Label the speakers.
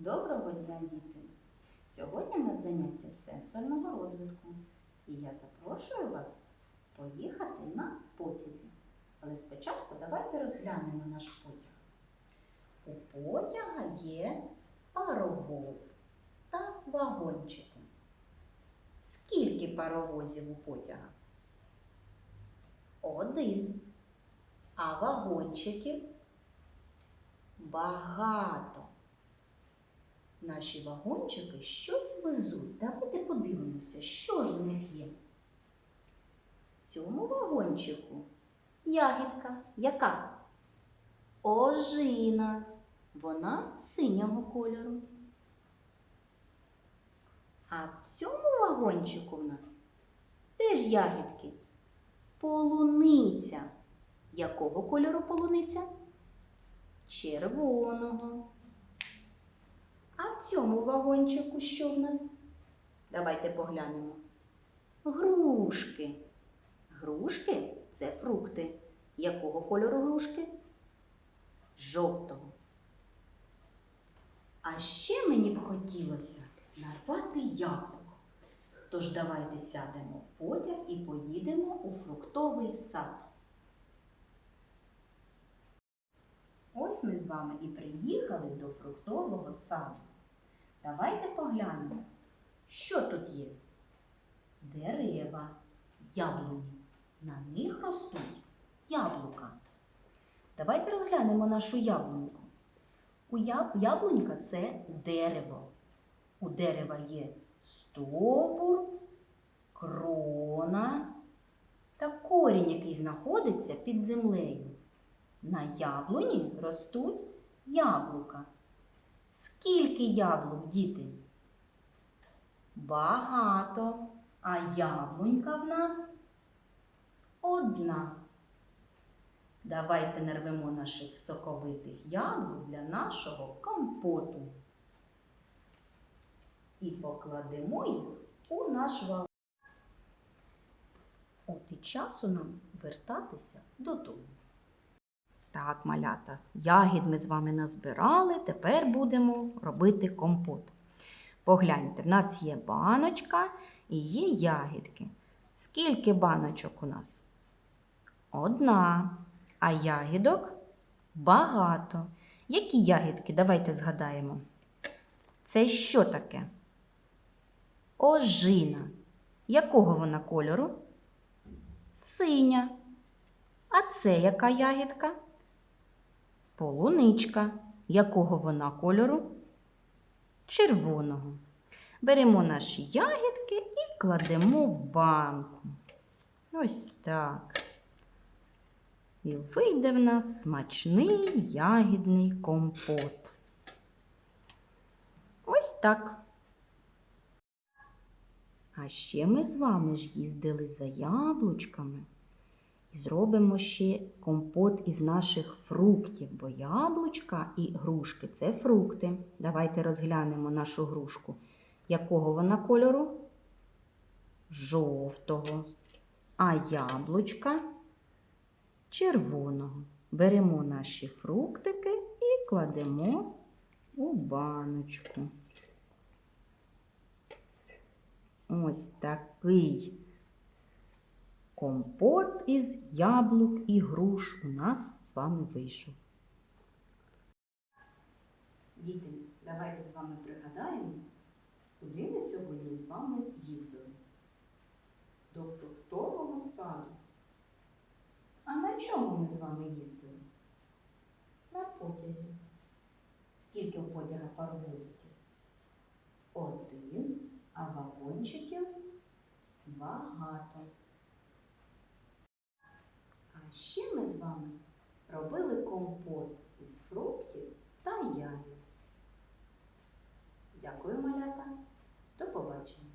Speaker 1: Доброго дня, діти! Сьогодні у нас заняття з сенсорного розвитку. І я запрошую вас поїхати на потязі. Але спочатку давайте розглянемо наш потяг. У потяга є паровоз та вагончики. Скільки паровозів у потяга? Один. А вагончиків багато. Наші вагончики щось везуть. Давайте подивимося, що ж в них є. В цьому вагончику ягідка. Яка? Ожина. Вона синього кольору. А в цьому вагончику в нас теж ягідки. Полуниця. Якого кольору полуниця? Червоного. В цьому вагончику що в нас? Давайте поглянемо. Грушки. Грушки це фрукти. Якого кольору грушки? Жовтого. А ще мені б хотілося нарвати яблуко. Тож давайте сядемо в потяг і поїдемо у фруктовий сад. Ось ми з вами і приїхали до фруктового саду. Давайте поглянемо, що тут є. Дерева, яблуні. На них ростуть яблука. Давайте розглянемо нашу яблуньку. У яблунька це дерево. У дерева є стовбур, крона та корінь, який знаходиться під землею. На яблуні ростуть яблука. Скільки яблук, діти? Багато. А яблунька в нас одна. Давайте нарвемо наших соковитих яблук для нашого компоту. І покладемо їх у наш вагон. От і часу нам вертатися додому. Так, малята, ягід ми з вами назбирали, тепер будемо робити компот. Погляньте, в нас є баночка і є ягідки. Скільки баночок у нас? Одна. А ягідок багато. Які ягідки? Давайте згадаємо. Це що таке? Ожина. Якого вона кольору? Синя. А це яка ягідка? Полуничка. Якого вона кольору? Червоного. Беремо наші ягідки і кладемо в банку. Ось так. І вийде в нас смачний ягідний компот. Ось так. А ще ми з вами ж їздили за яблучками. І зробимо ще компот із наших фруктів, бо яблучка і грушки це фрукти. Давайте розглянемо нашу грушку. Якого вона кольору? Жовтого. А яблучка червоного. Беремо наші фруктики і кладемо у баночку. Ось такий компот із яблук і груш у нас з вами вийшов. Діти, давайте з вами пригадаємо, куди ми сьогодні з вами їздили. До фруктового саду. А на чому ми з вами їздили? На потязі. Скільки у потяга паровозиків? Один, а вагончиків багато. Ще ми з вами робили компот із фруктів та ягід. Дякую, малята. До побачення.